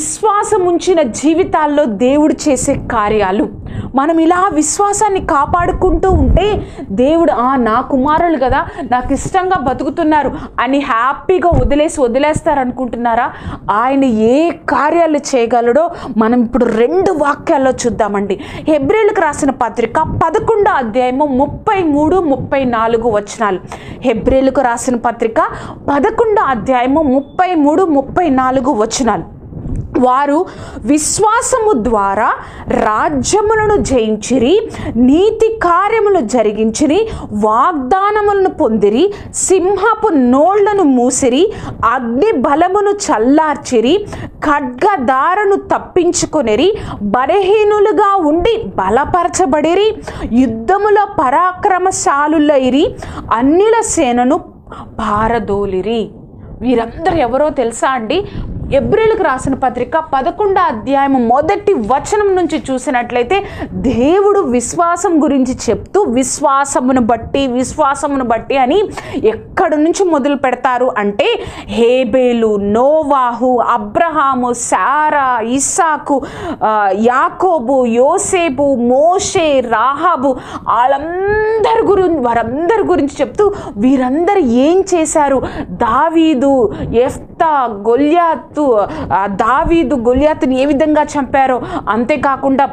విశ్వాసం ఉంచిన జీవితాల్లో దేవుడు చేసే కార్యాలు. మనం ఇలా విశ్వాసాన్ని కాపాడుకుంటూ ఉంటే దేవుడు ఆ నా కుమారులు కదా నాకు ఇష్టంగా బతుకుతున్నారు అని హ్యాపీగా వదిలేసి వదిలేస్తారు అనుకుంటున్నారా ఆయన ఏ కార్యాలు చేయగలడో మనం ఇప్పుడు రెండు వాక్యాల్లో చూద్దామండి. హెబ్రిల్కి రాసిన పత్రిక పదకొండో అధ్యాయము ముప్పై మూడు ముప్పై నాలుగు వచనాలు. హెబ్రిల్కు రాసిన పత్రిక పదకొండో అధ్యాయము ముప్పై మూడు ముప్పై నాలుగు వచనాలు. వారు విశ్వాసము ద్వారా రాజ్యములను జయించిరి నీతి కార్యములు జరిగించిరి వాగ్దానములను పొందిరి సింహపు నోళ్ళను మూసిరి అగ్ని బలమును చల్లార్చిరి ఖడ్గదారను తప్పించుకొనిరి బలహీనులుగా ఉండి బలపరచబడిరి యుద్ధములో పరాక్రమశాలులైరి అన్యుల సేనను పారదోలిరి. వీరందరూ ఎవరో తెలుసా అండి? ఎబ్రిల్కి రాసిన పత్రిక పదకొండో అధ్యాయం మొదటి వచనం నుంచి చూసినట్లయితే దేవుడు విశ్వాసం గురించి చెప్తూ విశ్వాసమును బట్టి విశ్వాసమును బట్టి అని ఎక్కడి నుంచి మొదలు పెడతారు అంటే హేబేలు నోవాహు అబ్రహాము సారా ఇస్సాకు యాకోబు యోసేపు మోషే రాహాబు వాళ్ళందరి గురించి వారందరి గురించి చెప్తూ వీరందరూ ఏం చేశారు? దావీదు ఎఫ్తా గొల్యాత్ దావీదు గొల్యాతుని ఏ విధంగా చంపారో అంతేకాకుండా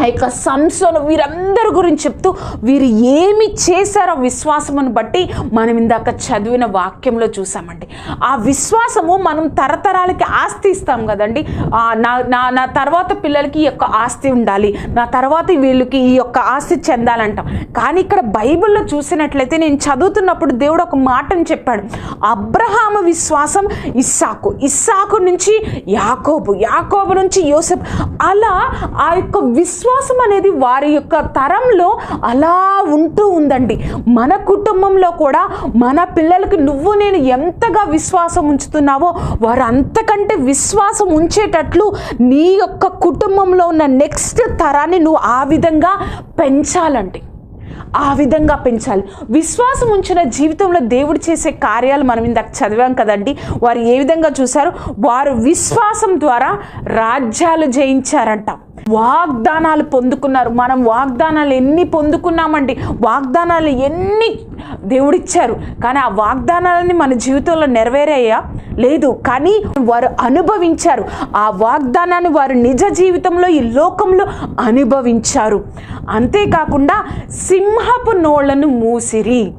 ఆ యొక్క సంసోను వీరందరి గురించి చెప్తూ వీరు ఏమి చేశారో విశ్వాసమును బట్టి మనం ఇందాక చదివిన వాక్యంలో చూసామండి. ఆ విశ్వాసము మనం తరతరాలకి ఆస్తి ఇస్తాం కదండి. నా నా నా తర్వాత పిల్లలకి ఈ యొక్క ఆస్తి ఉండాలి. నా తర్వాత వీళ్ళకి ఈ యొక్క ఆస్తి చెందాలంటాం. కానీ ఇక్కడ బైబిల్లో చూసినట్లయితే నేను చదువుతున్నప్పుడు దేవుడు ఒక మాటను చెప్పాడు. అబ్రహాము విశ్వాసం ఇస్సాకు. ఇస్సాకు నుంచి యాకోబు యాకోబు నుంచి యోసెఫ్. అలా ఆ యొక్క విశ్వాసం అనేది వారి యొక్క తరంలో అలా ఉంటూ ఉందండి. మన కుటుంబంలో కూడా మన పిల్లలకి నువ్వు నేను ఎంతగా విశ్వాసం ఉంచుతున్నావో వారు అంతకంటే విశ్వాసం ఉంచేటట్లు నీ యొక్క కుటుంబంలో ఉన్న నెక్స్ట్ తరాన్ని నువ్వు ఆ విధంగా పెంచాలండి. ఆ విధంగా పెంచాలి. విశ్వాసం ఉంచిన జీవితంలో దేవుడు చేసే కార్యాలు మనం ఇందాక చదివాం కదండి. వారు ఏ విధంగా చూశారు? వారు విశ్వాసం ద్వారా రాజ్యాలు జయించారంట. వాగ్దానాలు పొందుకున్నారు. మనం వాగ్దానాలు ఎన్ని పొందుకున్నామండి? వాగ్దానాలు ఎన్ని దేవుడిచ్చారు. కానీ ఆ వాగ్దానాలని మన జీవితంలో నెరవేరాయా? లేదు. కానీ వారు అనుభవించారు. ఆ వాగ్దానాన్ని వారు నిజ జీవితంలో ఈ లోకంలో అనుభవించారు. అంతేకాకుండా సింహపు నోళ్ళను మూసిరి.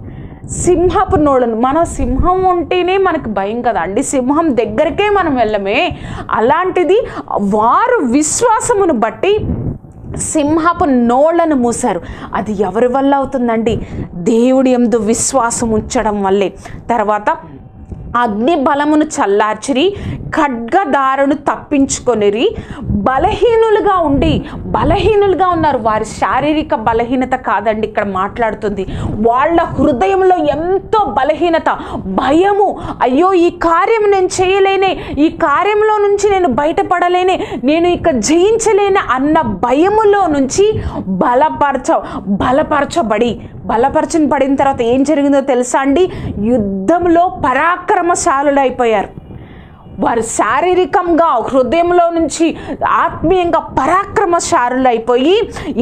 సింహపు నోళ్ళను మన సింహం ఉంటేనే మనకు భయం కదా? అండి సింహం దగ్గరకే మనం వెళ్ళమే. అలాంటిది వారు విశ్వాసమును బట్టి సింహపు నోళ్ళను మూశారు. అది ఎవరి వల్ల అవుతుందండి? దేవుడి ఎందు విశ్వాసం ఉంచడం వల్లే. తర్వాత అగ్ని బలమును చల్లార్చిరి ఖడ్గదారును తప్పించుకొనిరి. బలహీనులుగా ఉండి బలహీనులుగా ఉన్నారు. వారి శారీరక బలహీనత కాదండి ఇక్కడ మాట్లాడుతుంది. వాళ్ళ హృదయంలో ఎంతో బలహీనత భయము. అయ్యో ఈ కార్యం నేను చేయలేనే ఈ కార్యంలో నుంచి నేను బయటపడలేనే నేను ఇక జయించలేనే అన్న భయములో నుంచి బలపరచ బలపరచబడి బలపరచని పడిన తర్వాత ఏం జరిగిందో తెలుసా అండి? యుద్ధంలో పరాక్రమశాలులు అయిపోయారు. వారు శారీరకంగా హృదయంలో నుంచి ఆత్మీయంగా పరాక్రమశారులు అయిపోయి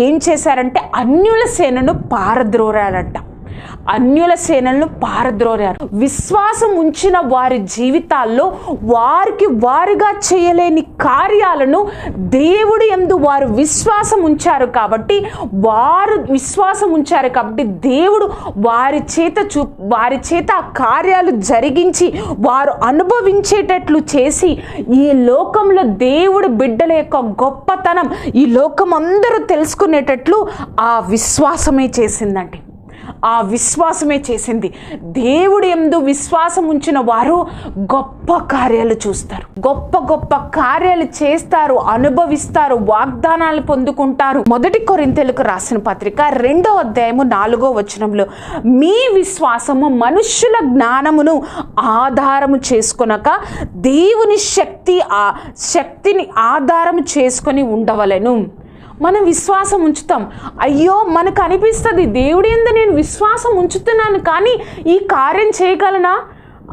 ఏం చేశారంటే అన్యుల సేనను పారద్రోరారంట అన్యుల సేనలను పారద్రోరారు విశ్వాసం ఉంచిన వారి జీవితాల్లో వారికి వారిగా చేయలేని కార్యాలను దేవుడు ఎందు వారు విశ్వాసం ఉంచారు కాబట్టి వారు విశ్వాసం ఉంచారు కాబట్టి దేవుడు వారి చేత చూ వారి చేత ఆ కార్యాలు జరిగించి వారు అనుభవించేటట్లు చేసి ఈ లోకంలో దేవుడు బిడ్డల యొక్క గొప్పతనం ఈ లోకం అందరూ తెలుసుకునేటట్లు ఆ విశ్వాసమే చేసిందండి. ఆ విశ్వాసమే చేసింది. దేవుడు ఎందు విశ్వాసం ఉంచిన వారు గొప్ప కార్యాలు చూస్తారు. గొప్ప గొప్ప కార్యాలు చేస్తారు అనుభవిస్తారు వాగ్దానాలు పొందుకుంటారు. మొదటి కొరింతెలకు రాసిన పత్రిక రెండో అధ్యాయము నాలుగో వచనంలో మీ విశ్వాసము మనుష్యుల జ్ఞానమును ఆధారము చేసుకొనక దేవుని శక్తి ఆ శక్తిని ఆధారము చేసుకొని ఉండవలెను. మనం విశ్వాసం ఉంచుతాం. అయ్యో మనకు అనిపిస్తుంది దేవుడి ఎందు నేను విశ్వాసం ఉంచుతున్నాను కానీ ఈ కార్యం చేయగలనా?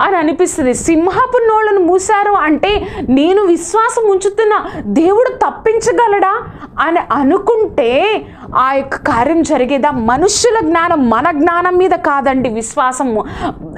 అని అనిపిస్తుంది. సింహపు నోళ్ళను మూశారు అంటే నేను విశ్వాసం ఉంచుతున్నా దేవుడు తప్పించగలడా? అని అనుకుంటే ఆ యొక్క కార్యం జరిగేదా? మనుషుల జ్ఞానం మన జ్ఞానం మీద కాదండి విశ్వాసము.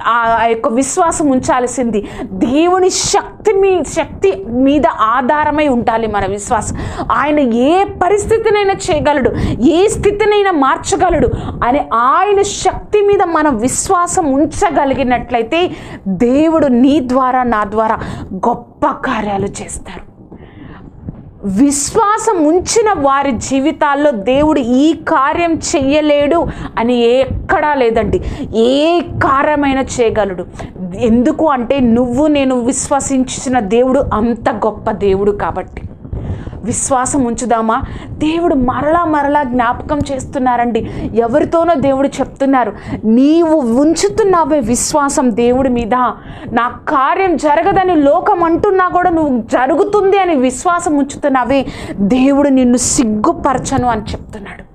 ఆ ఆ యొక్క విశ్వాసం ఉంచాల్సింది. దేవుని శక్తి మీ శక్తి మీద ఆధారమై ఉండాలి మన విశ్వాసం. ఆయన ఏ పరిస్థితినైనా చేయగలడు ఏ స్థితినైనా మార్చగలడు అని ఆయన శక్తి మీద మనం విశ్వాసం ఉంచగలిగినట్లయితే దేవుడు నీ ద్వారా నా ద్వారా గొప్ప కార్యాలు చేస్తారు. విశ్వాసం ఉంచిన వారి జీవితాల్లో దేవుడు ఈ కార్యం చెయ్యలేడు అని ఎక్కడా లేదండి. ఏ కార్యమైన చేయగలడు. ఎందుకు అంటే నువ్వు నేను విశ్వసించిన దేవుడు అంత గొప్ప దేవుడు కాబట్టి. విశ్వాసం ఉంచుదామా? దేవుడు మరలా మరలా జ్ఞాపకం చేస్తున్నారండి. ఎవరితోనో దేవుడు చెప్తున్నారు. నీవు ఉంచుతున్నావే విశ్వాసం దేవుడి మీద. నా కార్యం జరగదని లోకం అంటున్నా కూడా నువ్వు జరుగుతుంది అని విశ్వాసం ఉంచుతున్నావే. దేవుడు నిన్ను సిగ్గుపరచను అని చెప్తున్నాడు.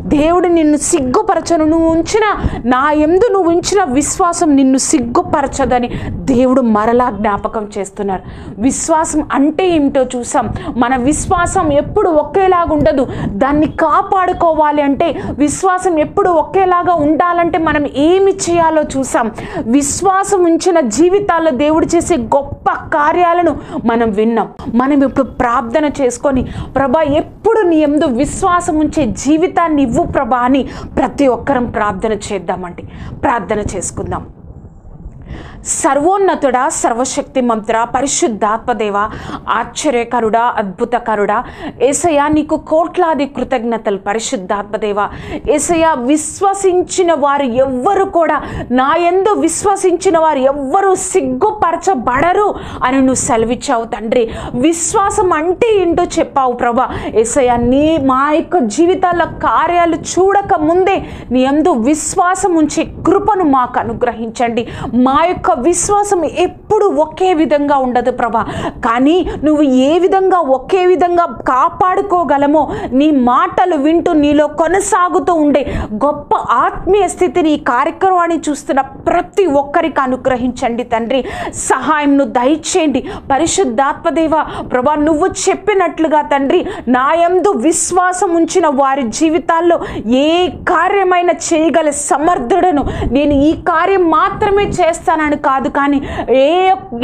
దేవుడు నిన్ను సిగ్గుపరచను. నువ్వు ఉంచిన నా ఎందు నువ్వు ఉంచిన విశ్వాసం నిన్ను సిగ్గుపరచదని దేవుడు మరలా జ్ఞాపకం చేస్తున్నారు. విశ్వాసం అంటే ఏమిటో చూసాం. మన విశ్వాసం ఎప్పుడు ఒకేలాగా ఉండదు. దాన్ని కాపాడుకోవాలి అంటే విశ్వాసం ఎప్పుడు ఒకేలాగా ఉండాలంటే మనం ఏమి చేయాలో చూసాం. విశ్వాసం ఉంచిన జీవితాల్లో దేవుడు చేసే గొప్ప కార్యాలను మనం విన్నాం. మనం ఇప్పుడు ప్రార్థన చేసుకొని ప్రభా ఎప్పుడు నీ ఎందు విశ్వాసం ఉంచే జీవితాన్ని ఇవ్వు ప్రభా అని ప్రతి ఒక్కరం ప్రార్థన చేద్దామండి. ప్రార్థన చేసుకుందాం. సర్వోన్నతుడా సర్వశక్తి మంత్ర పరిశుద్ధాత్మదేవ ఆశ్చర్యకరుడా అద్భుతకరుడా. ఏసయ్య నీకు కోట్లాది కృతజ్ఞతలు. పరిశుద్ధాత్మదేవ ఏసయ్య విశ్వసించిన వారు ఎవ్వరు కూడా నా ఎందు విశ్వసించిన వారు ఎవ్వరూ సిగ్గుపరచబడరు అని నువ్వు సెలవిచ్చావు తండ్రి. విశ్వాసం అంటే ఏంటో చెప్పావు ప్రభా. ఏసయ్య నీ మా యొక్క జీవితాల కార్యాలు చూడక ముందే నీ ఎందు విశ్వాసం ఉంచే కృపను మాకు అనుగ్రహించండి. మా యొక్క విశ్వాసం ఎప్పుడు ఒకే విధంగా ఉండదు ప్రభా. కానీ నువ్వు ఏ విధంగా ఒకే విధంగా కాపాడుకోగలమో నీ మాటలు వింటూ నీలో కొనసాగుతూ ఉండే గొప్ప ఆత్మీయ స్థితిని ఈ కార్యక్రమాన్ని చూస్తున్న ప్రతి ఒక్కరికి అనుగ్రహించండి తండ్రి. సహాయంను దయచేయండి. పరిశుద్ధాత్మదేవ ప్రభా నువ్వు చెప్పినట్లుగా తండ్రి నాయందు విశ్వాసం ఉంచిన వారి జీవితాల్లో ఏ కార్యమైన చేయగల సమర్థుడను నేను ఈ కార్యం మాత్రమే చేస్తానని కాదు కానీ ఏ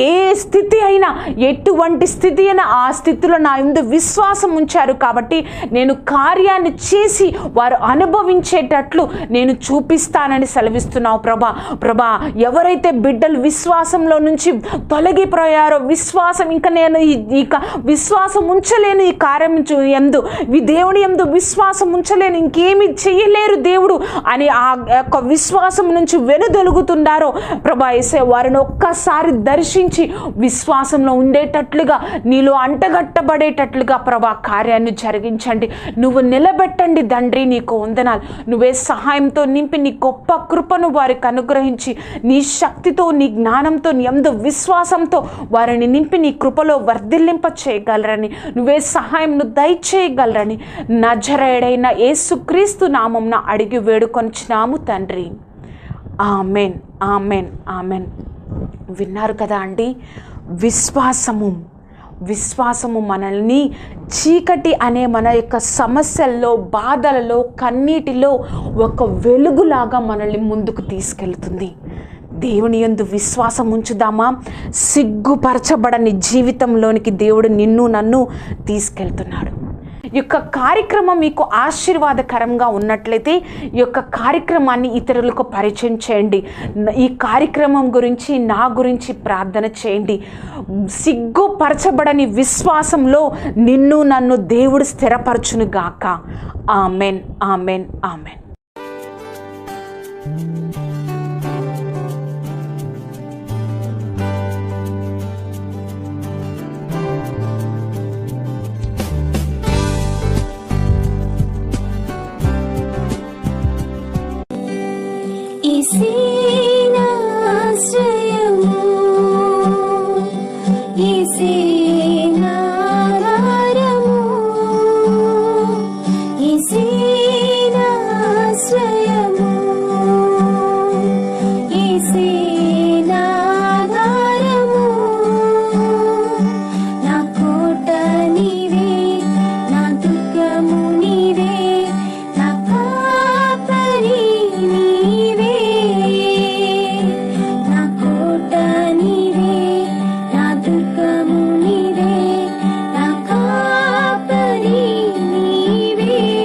ఏ స్థితి అయినా ఎటువంటి స్థితి అయినా ఆ స్థితిలో నా ఎందు విశ్వాసం ఉంచారు కాబట్టి నేను కార్యాన్ని చేసి వారు అనుభవించేటట్లు నేను చూపిస్తానని సెలవిస్తున్నావు ప్రభా. ప్రభా ఎవరైతే బిడ్డలు విశ్వాసంలో నుంచి తొలగిపోయారో విశ్వాసం ఇంకా నేను ఇక విశ్వాసం ఉంచలేను ఈ కార్యం ఎందు. ఈ దేవుని ఎందు విశ్వాసం ఉంచలేను ఇంకేమి చేయలేరు దేవుడు అని ఆ యొక్క విశ్వాసం నుంచి వెనుదొలుగుతున్నారో ప్రభా వేసే వారిని ఒక్కసారి దర్శించి విశ్వాసంలో ఉండేటట్లుగా నీలో అంటగట్టబడేటట్లుగా ప్రభా కార్యాన్ని జరిగించండి. నువ్వు నిలబెట్టండి తండ్రి నీకు వందనాలు. నువ్వే సహాయంతో నింపి నీ గొప్ప కృపను వారికి అనుగ్రహించి నీ శక్తితో నీ జ్ఞానంతో నీ ఎందు విశ్వాసంతో వారిని నింపి నీ కృపలో వర్ధిల్లింప చేయగలరని నువ్వే సహాయంను దయచేయగలరని నజరేడైన యేసుక్రీస్తు నామంన అడిగి వేడుకొంచున్నాము తండ్రి. Amen amen amen. విన్నారు కదా అండి? విశ్వాసము. విశ్వాసము మనల్ని చీకటి అనే మన యొక్క సమస్యల్లో బాధలలో కన్నీటిలో ఒక వెలుగులాగా మనల్ని ముందుకు తీసుకెళ్తుంది. దేవుని యందు విశ్వాసం ఉంచుదామా? సిగ్గుపరచబడని జీవితంలోనికి దేవుడు నిన్ను నన్ను తీసుకెళ్తున్నాడు. యొక్క కార్యక్రమం మీకు ఆశీర్వాదకరంగా ఉన్నట్లయితే ఈ యొక్క కార్యక్రమాన్ని ఇతరులకు పరిచయం చేయండి. ఈ కార్యక్రమం గురించి నా గురించి ప్రార్థన చేయండి. సిగ్గుపరచబడని విశ్వాసంలో నిన్ను నన్ను దేవుడు స్థిరపరచునుగాక. Amen amen amen.